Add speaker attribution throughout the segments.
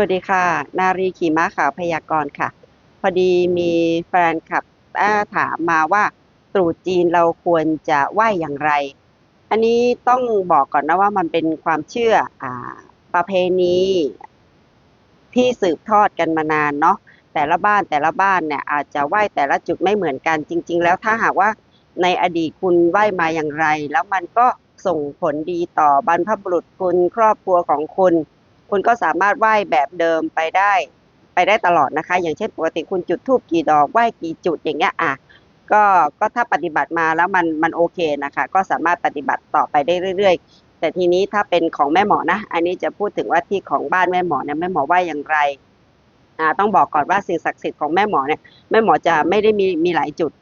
Speaker 1: วัสดีค่ะ นารีขี่ม้าขาวพยากรณ์ค่ะ พอดีมีแฟนคลับอ่าถามมาว่าตรุษจีนเราควรจะไหว้อย่างไร อันนี้ต้องบอกก่อนนะว่ามันเป็นความเชื่ออประเพณีที่สืบทอดกันมานานเนาะแต่ละบ้านแต่ละบ้านเนี่ยอาจจะไหว้แต่ละจุดไม่เหมือนกันจริง ๆ แล้วถ้าหากว่าในอดีตคุณไหว้มาอย่างไร แล้วมันก็ส่งผลดีต่อบรรพบุรุษคุณครอบครัวของคุณ คุณก็สามารถไหว้แบบเดิมไปได้ ไปได้ตลอดนะคะ อย่างเช่นปกติคุณจุดธูปกี่ดอกไหว้กี่จุดอย่างเงี้ยอะก็ก็ถ้าปฏิบัติมาแล้วมันมันโอเคนะคะ ก็สามารถปฏิบัติต่อไปได้เรื่อย ๆ แต่ทีนี้ถ้าเป็นของแม่หมอนะ อันนี้จะพูดถึงว่าที่ของบ้านแม่หมอเนี่ยแม่หมอว่าอย่างไรอ่าต้องบอกก่อนว่าสิ่งศักดิ์สิทธิ์ของแม่หมอเนี่ยแม่หมอจะไม่ได้มีมีหลายจุด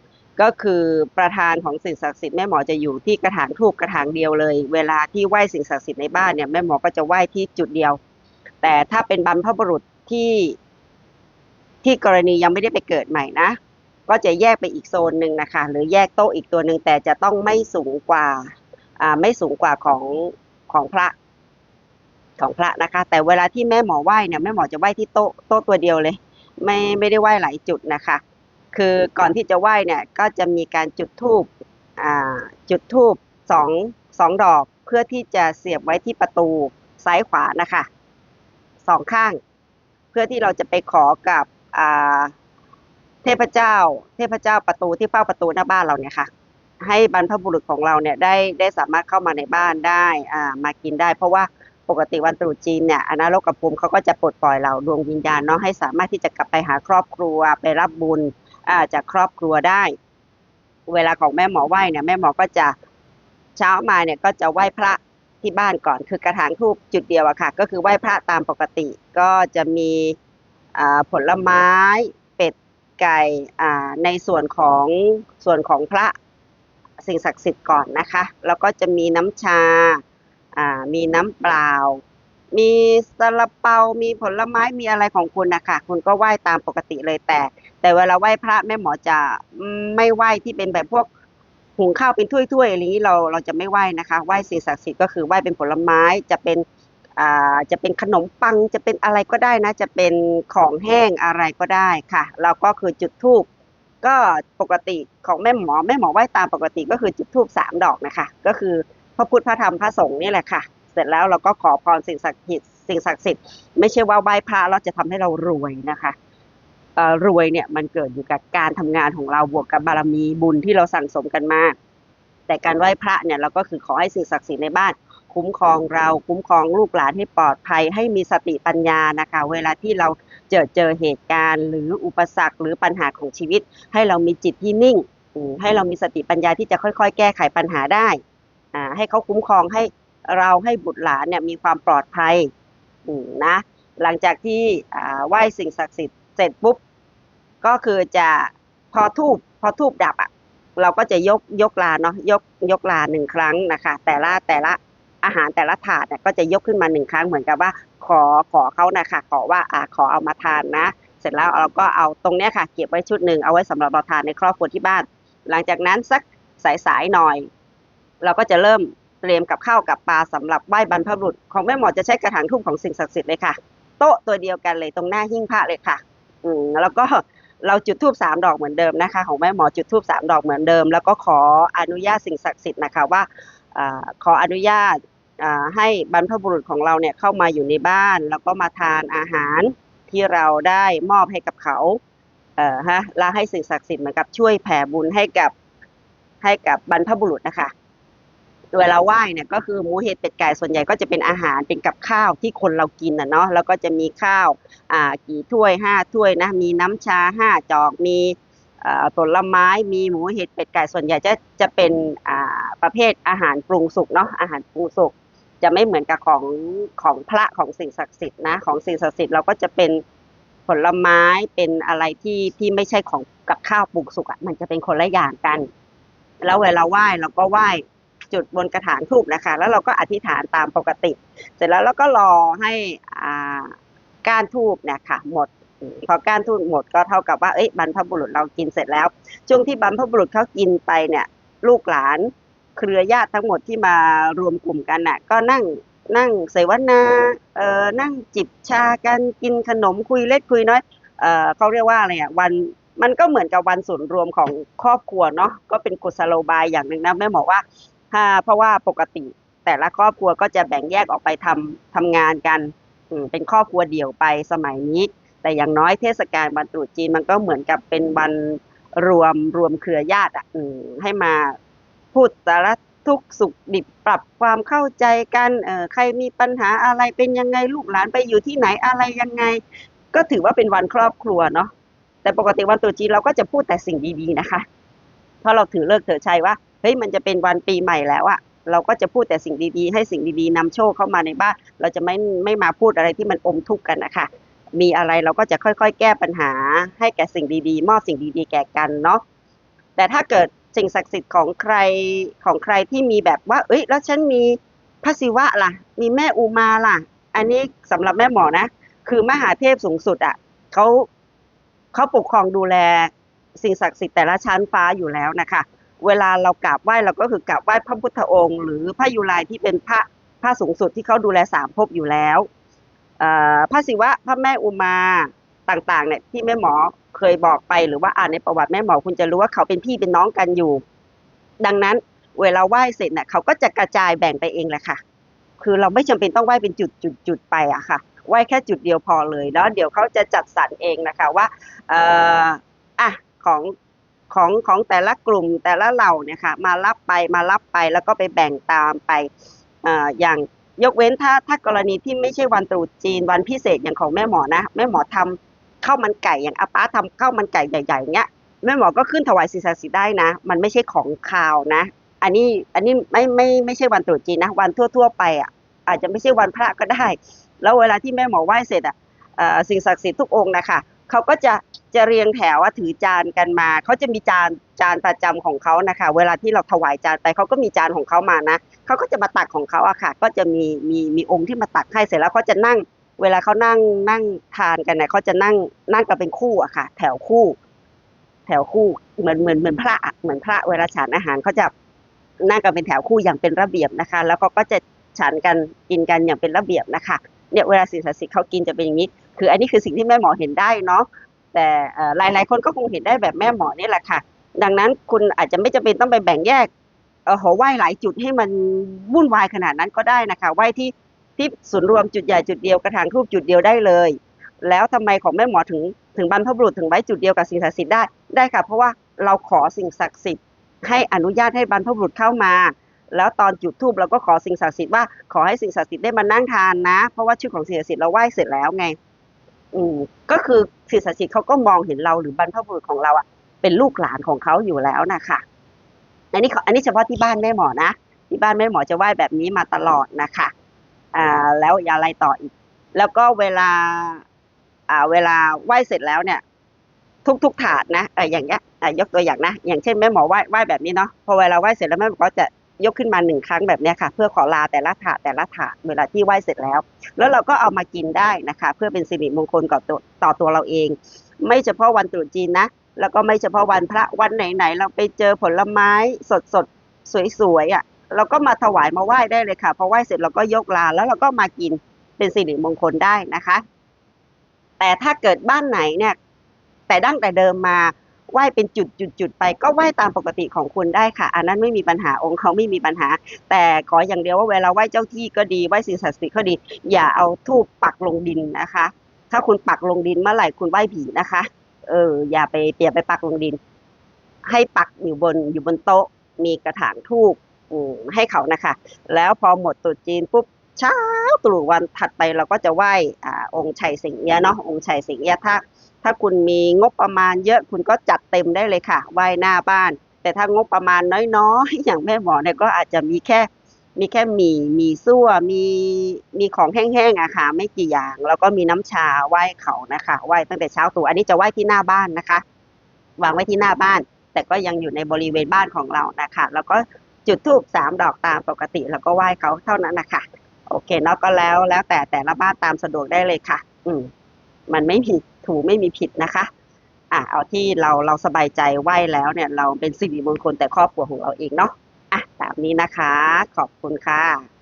Speaker 1: ก็คือประธานของสิ่งศักดิ์สิทธิ์แม่หมอจะอยู่ที่กระถางทูบกระถางเดียวเลย เวลาที่ไหว้สิ่งศักดิ์สิทธิ์ในบ้านเนี่ยแม่หมอก็จะไหว้ที่จุดเดียว แต่ถ้าเป็นบรรพบุรุษที่ที่กรณียังไม่ได้ไปเกิดใหม่นะ ก็จะแยกไปอีกโซนหนึ่งนะคะ หรือแยกโต๊ะอีกตัวหนึ่งแต่จะต้องไม่สูงกว่าอ่าไม่สูงกว่าของของพระของพระนะคะ แต่เวลาที่แม่หมอไหว้เนี่ยแม่หมอจะไหว้ที่โต๊ะโต๊ะตัวเดียวเลย ไม่ไม่ได้ไหว้หลายจุดนะคะ คือก่อนที่จะไหว้เนี่ยก็จะมีการจุดธูปอ่าจุดธูปสองสองดอกเพื่อที่จะเสียบไว้ที่ประตูซ้ายขวานะคะ สองข้าง เพื่อที่เราจะไปขอกับอ่าเทพเจ้า เทพเจ้าประตูที่เฝ้าประตูหน้าบ้านเราเนี่ยค่ะ ให้บรรพบุรุษของเราเนี่ยได้ได้สามารถเข้ามาในบ้านได้อ่ามากินได้ เพราะว่าปกติวันตรุษจีนเนี่ยอนาโลกภูมิเขาก็จะปลดปล่อยเราดวงวิญญาณเนาะให้สามารถที่จะกลับไปหาครอบครัวไปรับบุญอ่าจากครอบครัวได้ เวลาของแม่หมอไหว้เนี่ยแม่หมอก็จะเช้ามาเนี่ยก็จะไหว้พระ ที่บ้านก่อน คือกระถางทูบจุดเดียวอะค่ะ ก็คือไหว้พระตามปกติ ก็จะมีผลไม้เป็ดไก่ในส่วนของส่วนของพระสิ่งศักดิ์สิทธิ์ก่อนนะคะ แล้วก็จะมีน้ำชาอ่ามีน้ำเปล่า มีซาลาเปา มีผลไม้ มีอะไรของคุณนะคะคุณก็ไหว้ตามปกติเลยแต่ แต่เวลาไหว้พระแม่หมอจะไม่ไหว้ที่เป็นแบบพวก หุงข้าวเป็นถ้วยๆอะไรนี้เราเราจะไม่ไหว้นะคะไหว้สิ่งศักดิ์สิทธิ์ก็คือไหว้เป็นผลไม้จะเป็นอ่าจะเป็นขนมปังจะเป็นอะไรก็ได้นะ จะเป็นของแห้งอะไรก็ได้ค่ะแล้วก็คือจุดธูปก็ปกติของแม่หมอแม่หมอไหว้ตามปกติก็คือจุดธูปสามดอกนะคะ ก็คือพระพุทธพระธรรมพระสงฆ์นี่แหละค่ะ เสร็จแล้วเราก็ขอพรสิ่งศักดิ์สิทธิ์สิ่งศักดิ์สิทธิ์ไม่ใช่ว่าไหว้พระแล้วจะทำให้เรารวยนะคะ รวยเนี่ยมันเกิดอยู่กับการทำงานของเราบวกกับบารมีบุญที่เราสั่งสมกันมาแต่การไหว้พระเนี่ยเราก็คือขอให้สิ่งศักดิ์สิทธิ์ในบ้าน คุ้มครองเราคุ้มครองลูกหลานให้ปลอดภัย ให้มีสติปัญญานะคะ เวลาที่เราเจอเจอเหตุการณ์ หรืออุปสรรคหรือปัญหาของชีวิต ให้เรามีจิตที่นิ่ง ให้เรามีสติปัญญาที่จะค่อยๆ แก้ไขปัญหาได้อ่าให้เขาคุ้มครองให้เราให้บุตรหลานเนี่ยมีความปลอดภัยนะหลังจากที่ไหว้สิ่งศักดิ์สิทธิ์ เสร็จปุ๊บก็คือจะพอทูบพอทูบดับอะเราก็จะยกยกลาเนาะยกยกลาหนึ่งครั้งนะคะ แต่ละแต่ละอาหารแต่ละถาดเนี่ยก็จะยกขึ้นมาหนึ่งครั้งเหมือนกับว่า ขอขอเขานะคะขอว่าอ่าขอเอามาทานนะ เสร็จแล้วเราก็เอาตรงเนี้ยค่ะเก็บไว้ชุดหนึ่งเอาไว้สำหรับเราทานในครอบครัวที่บ้าน หลังจากนั้นสักสายๆหน่อย เราก็จะเริ่มเตรียมกับข้าวกับปลาสำหรับไหว้บรรพบุรุษของแม่หมอจะใช้กระถางทูบของสิ่งศักดิ์สิทธิ์เลยค่ะ โต๊ะตัวเดียวกันเลยตรงหน้าหิ้งพระเลยค่ะ อืมแล้วก็เราจุดธูปสามดอกเหมือนเดิมนะคะ ของแม่หมอจุดธูปสามดอกเหมือนเดิม แล้วก็ขออนุญาตสิ่งศักดิ์สิทธิ์นะคะว่าอขออนุญาตให้บรรพบุรุษของเราเนี่ยเข้ามาอยู่ในบ้าน แล้วก็มาทานอาหารที่เราได้มอบให้กับเขาเอ่อฮะแล้วให้สิ่งศักดิ์สิทธิ์เหมือนกับช่วยแผ่บุญให้กับให้กับบรรพบุรุษนะคะ เวลาไหว้เนี่ยก็คือหมูเห็ดเป็ดไก่ส่วนใหญ่ก็จะเป็นอาหารเป็นกับข้าวที่คนเรากินนะเนาะแล้วก็จะมีข้าวอ่ากี่ถ้วยห้าถ้วยนะมีน้ำชาห้าจอกมีผลไม้มีหมูเห็ดเป็ดไก่ส่วนใหญ่จะจะเป็นอ่าประเภทอาหารปรุงสุกเนาะอาหารปรุงสุกจะไม่เหมือนกับของของพระของสิ่งศักดิ์สิทธิ์นะของสิ่งศักดิ์สิทธิ์เราก็จะเป็นผลไม้เป็นอะไรที่ที่ไม่ใช่ของกับข้าวปรุงสุกอะมันจะเป็นคนละอย่างกัน แล้วเวลาไหว้เราก็ไหว้ จุดบนกระถางทูบนะคะ แล้วเราก็อธิษฐานตามปกติ เสร็จแล้วเราก็รอให้อ่าก้านทูบเนี่ยค่ะ หมดพอก้านทูบหมดก็เท่ากับว่าเอ้ยบรรพบุรุษเรากินเสร็จแล้ว ช่วงที่บรรพบุรุษเขากินไปเนี่ยลูกหลานเครือญาติทั้งหมดที่มารวมกลุ่มกันน่ะ ก็นั่งนั่งเสวนาเอ่อนั่งจิบชากันกินขนมคุยเล็กคุยน้อยเอ่อเขาเรียกว่าอะไรอะวันมันก็เหมือนกับวันส่วนรวมของครอบครัวเนาะก็เป็นกุศโลบายอย่างหนึ่งนะแม่หมอว่า ถ้าเพราะว่าปกติ แต่ละครอบครัวก็จะแบ่งแยกออกไปทำทำงานกันเป็นครอบครัวเดี่ยวไปสมัยนี้ แต่อย่างน้อยเทศกาลวันตรุษจีนมันก็เหมือนกับเป็นวันรวมรวมเครือญาติอะให้มาพูดสารทุกสุขดิบปรับความเข้าใจกันเออใครมีปัญหาอะไรเป็นยังไงลูกหลานไปอยู่ที่ไหนอะไรยังไง ก็ถือว่าเป็นวันครอบครัวเนาะแต่ปกติวันตรุษจีนเราก็จะพูดแต่สิ่งดีๆนะคะ เพราะเราถือเลิกษ์ถือชัยว่าเฮ้ยมันจะเป็นวันปีใหม่แล้วอะเราก็จะพูดแต่สิ่งดีๆ ให้สิ่งดีๆนำโชคเข้ามาในบ้าน เราจะไม่ไม่มาพูดอะไรที่มันอมทุกข์กันนะคะมีอะไรเราก็จะค่อยๆ แก้ปัญหา ให้แก่สิ่งดีๆ มอบสิ่งดีๆ แก่กันเนาะแต่ถ้าเกิดสิ่งศักดิ์สิทธิ์ของใครของใครที่มีแบบว่า เอ้ย แล้วฉันมีพระศิวะล่ะ มีแม่อุมาล่ะ อันนี้สำหรับแม่หมอนะ คือมหาเทพสูงสุดอะเขาเขาปกครองดูแล สิ่งศักดิ์สิทธิ์แต่ละชั้นฟ้าอยู่แล้วนะคะ เวลาเรากราบไหว้เราก็คือกราบไหว้พระพุทธองค์ หรือพระยุรายที่เป็นพระพระสูงสุดที่เขาดูแลสามภพอยู่แล้วพระศิวะพระแม่อุมาต่างๆเนี่ยที่แม่หมอเคยบอกไปหรือว่าอ่านในประวัติแม่หมอคุณจะรู้ว่าเขาเป็นพี่เป็นน้องกันอยู่ ดังนั้นเวลาไหว้เสร็จเนี่ยเขาก็จะกระจายแบ่งไปเองแหละค่ะ คือเราไม่จำเป็นต้องไหว้เป็นจุดจุดจุดๆไปอะค่ะไหว้แค่จุดเดียวพอเลยแล้วเดี๋ยวเขาจะจัดสรรเองนะคะว่าเออ ของของของแต่ละกลุ่มแต่ละเหล่าเนี่ยค่ะมารับไปมารับไปแล้วก็ไปแบ่งตามไปออย่างยกเว้นถ้าถ้ากรณีที่ไม่ใช่วันตรุษจีนวันพิเศษอย่างของแม่หมอนะแม่หมอทำข้าวมันไก่อย่างอาป้าทำข้าวมันไก่ใหญ่ๆเงี้ยแม่หมอก็ขึ้นถวายศีรษะสิได้นะ มันไม่ใช่ของคาวนะ อันนี้อันนี้ไม่ไม่ไม่ใช่วันตรุษจีนนะวันทั่ว ๆ ไปอะอาจจะไม่ใช่วันพระก็ได้ แล้วเวลาที่แม่หมอไหว้เสร็จอะสิ่งศักดิ์สิทธิ์ทุกองค์นะคะเขาก็จะ จะเรียงแถวว่าถือจานกันมาเขาจะมีจานจานประจำของเขานะคะ เวลาที่เราถวายจานไปเขาก็มีจานของเขามานะเขาก็จะมาตักของเขาอะค่ะ ก็จะมีมีมีองค์ที่มาตักให้เสร็จแล้วเขาจะนั่ง เวลาเขานั่งนั่งทานกันเนี่ยเขาจะนั่งนั่งกันเป็นคู่อะค่ะ แถวคู่ แถวคู่เหมือนเหมือนเหมือนพระอะเหมือนพระเวลาฉันอาหารเขาจะนั่งกันเป็นแถวคู่อย่างเป็นระเบียบนะคะ แล้วก็ก็จะฉันกันกินกันอย่างเป็นระเบียบนะคะเนี่ยเวลาสิ่งศักดิ์สิทธิ์เขากินจะเป็นอย่างนี้ คืออันนี้คือสิ่งที่แม่หมอเห็นได้เนาะ แต่เอ่อหลายคนก็คงเห็นได้แบบแม่หมอนี่แหละค่ะ ดังนั้นคุณอาจจะไม่จำเป็นต้องไปแบ่งแยกหอไหว้หลายจุดให้มันวุ่นวายขนาดนั้นก็ได้นะคะไหว้ที่ที่ศูนย์รวมจุดใหญ่จุดเดียวกระถางทูบจุดเดียวได้เลย แล้วทำไมของแม่หมอถึงถึงบรรพบุรุษถึงไว้จุดเดียวกับสิ่งศักดิ์สิทธิ์ได้ได้ค่ะ เพราะว่าเราขอสิ่งศักดิ์สิทธิ์ให้อนุญาตให้บรรพบุรุษเข้ามา แล้วตอนจุดธูปเราก็ขอสิ่งศักดิ์สิทธิ์ว่าขอให้สิ่งศักดิ์สิทธิ์ได้มานั่งทานนะ เพราะว่าชื่อของสิ่งศักดิ์สิทธิ์เราไหว้เสร็จแล้วไง อืมก็คือ สิ่งศักดิ์สิทธิ์เขาก็มองเห็นเราหรือบรรพบุรุษของเราอะเป็นลูกหลานของเขาอยู่แล้วนะคะอันนี้อันนี้เฉพาะที่บ้านแม่หมอนะที่บ้านแม่หมอจะไหว้แบบนี้มาตลอดนะคะอ่าแล้วอย่าอะไรต่ออีก แล้วก็เวลาอ่าเวลาไหว้เสร็จแล้วเนี่ย ทุกทุกถาดนะเอออย่างเงี้ยอะยกตัวอย่างนะ อย่างเช่นแม่หมอไหว้ไหว้แบบนี้เนาะพอเวลาไหว้เสร็จแล้วแม่หมอก็จะ ยกขึ้นมาหนึ่งครั้งแบบนี้ค่ะ เพื่อขอลาแต่ละถาดแต่ละถาดเวลาที่ไหว้เสร็จแล้ว แล้วเราก็เอามากินได้นะคะ เพื่อเป็นสิริมงคลกับตัวต่อตัวเราเอง ไม่เฉพาะวันตรุษจีนนะ แล้วก็ไม่เฉพาะวันพระวันไหนๆเราไปเจอผลไม้สดๆสวยๆอะเราก็มาถวายมาไหว้ได้เลยค่ะพอไหว้เสร็จเราก็ยกลาแล้วเราก็มากินเป็นสิริมงคลได้นะคะ แต่ถ้าเกิดบ้านไหนเนี่ย แต่ดั้งแต่เดิมมา ไหว้เป็นจุดจุดจุดๆๆไปก็ไหว้ตามปกติของคุณได้ค่ะ อันนั้นไม่มีปัญหาองค์เขาไม่มีปัญหา แต่ขออย่างเดียวว่าเวลาไหว้เจ้าที่ก็ดีไหว้สิ่งศักดิ์สิทธิ์ก็ดี อย่าเอาทูบปักลงดินนะคะ ถ้าคุณปักลงดินเมื่อไหร่คุณไหว้ผีนะคะ เออ อย่าไปเปียไปปักลงดิน ให้ปักอยู่บนอยู่บนโต๊ะ มีกระถางทูบให้เขานะคะ แล้วพอหมดตุจีนปุ๊บเช้าตรู่วันถัดไปเราก็จะไหว้อองค์ชัยสิงเอียะเนาะองค์ชัยสิงเอียะถ้า ถ้าคุณมีงบประมาณเยอะคุณก็จัดเต็มได้เลยค่ะไหว้หน้าบ้าน แต่ถ้างบประมาณน้อยๆ อย่างแม่หมอเนี่ยก็อาจจะมีแค่มีแค่หมี่มีซั่วมีมีของแห้งๆอะค่ะไม่กี่อย่าง แล้วก็มีน้ำชาไหว้เขานะคะไหว้ตั้งแต่เช้าตู่อันนี้จะไหว้ที่หน้าบ้านนะคะ วางไว้ที่หน้าบ้าน แต่ก็ยังอยู่ในบริเวณบ้านของเรานะคะ แล้วก็จุดธูปสามดอกตามปกติ แล้วก็ไหว้เขาเท่านั้นนะคะโอเคเนาะก็แล้วแล้วแต่แต่ละบ้านตามสะดวกได้เลยค่ะ อืม มันไม่มี ถูกไม่มีผิดนะคะอะเอาที่เราเราสบายใจไหวแล้วเนี่ยเราเป็นสิริมงคลแต่ครอบครัวของเราเองเนาะอะตามนี้นะคะ ขอบคุณค่ะ